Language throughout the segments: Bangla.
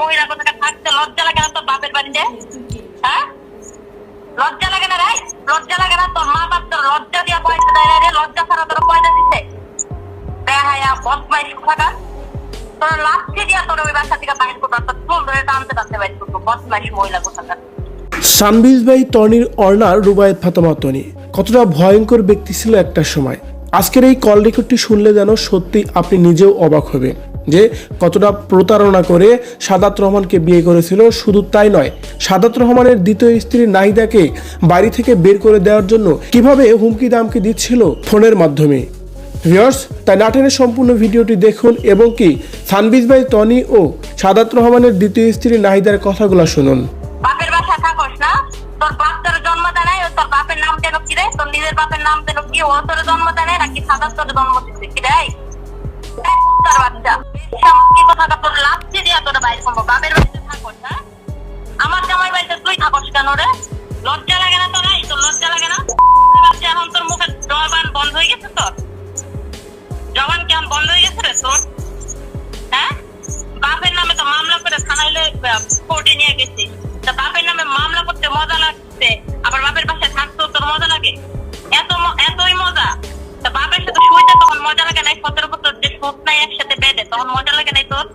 মহিলা থাকতে লজ্জা লাগে না তোর বাপের বাড়িতে? হ্যাঁ? লজ্জা লাগে না রে? লজ্জা লাগে না? তোর মা বাপ তোর লজ্জা পয়সা দেয় রে? লজ্জা ছাড়া তোর পয়সা দেখায়া বদমাইশ থাকা তোর দিয়া তোর ওই বাসা থেকে বাইর তোর চুল ধরে টানতে টানতে বাইর বদমাইশ মহিলা কোথাকার? সানবিজ ভাই টনির অর্নার রুবায়েত ফাতেমা টনি কতটা ভয়ঙ্কর ব্যক্তি ছিল একটা সময়। আজকের এই কল রেকর্ডটি শুনলে যেন সত্যি আপনি নিজেও অবাক হবেন। যে কতটা প্রতারণা করে সাদাত রহমানকে বিয়ে করেছিল শুধু তাই নয়, সাদাত রহমানের দ্বিতীয় স্ত্রী নাহিদাকে বাড়ি থেকে বের করে দেওয়ার জন্য কীভাবে হুমকি দামকি দিচ্ছিল ফোনের মাধ্যমে। ভিউয়ার্স, তাই নাটেনের সম্পূর্ণ ভিডিওটি দেখুন এবং কি সানবিজ ভাই টনি ও সাদাত রহমানের দ্বিতীয় স্ত্রী নাহিদার কথাগুলো শুনুন। বাপের জন্ম দেয় নাম কেন কি ও তোর নাকি তোর জন্ম দিচ্ছে কি রে? বাচ্চা। হ্যাঁ বাপের নামে তো মামলা করে থানাইলে কোর্টে নিয়ে গেছি। তা বাপের নামে মামলা করতে মজা লাগছে। আবার বাপের পাশে থাকতেও তোর মজা লাগে? এত এতই মজা। তা বাপের সাথে শুইতে তখন মজা লাগে নাই সতেরো বছর যে সুদ নাই একসাথে তখন মজা লাগে নাই তোর?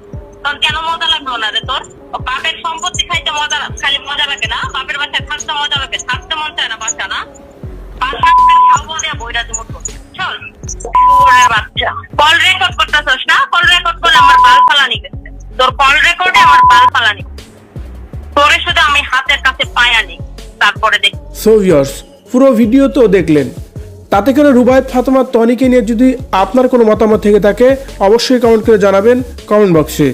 তখন কেন মজা লাগল না রে তোর? বাপের সম্পত্তি খাইতে মজা খালি মজা লাগে না? বাপের বাসায় থাকতে মজা লাগে থাকতে মন চায় না বাসা না? বাসা খাব দেয়া বইরাজ মতো চল। বাচ্চা। কল রেকর্ড করতেছস না? কল রেকর্ড করলে আমার বাল ফালানি গেছে তোর কল রেকর্ডে আমার বাল ফালানি তোরে শুধু আমি হাতের কাছে পায়ানি তারপরে দেখ। সো ভিউয়ার্স পুরো ভিডিও তো দেখলেন। তাতে করে রুবায়ত ফাতেমা তনিকে নিয়ে যদি আপনার কোনো মতামত থেকে থাকে, অবশ্যই কমেন্ট করে জানাবেন কমেন্ট বক্সে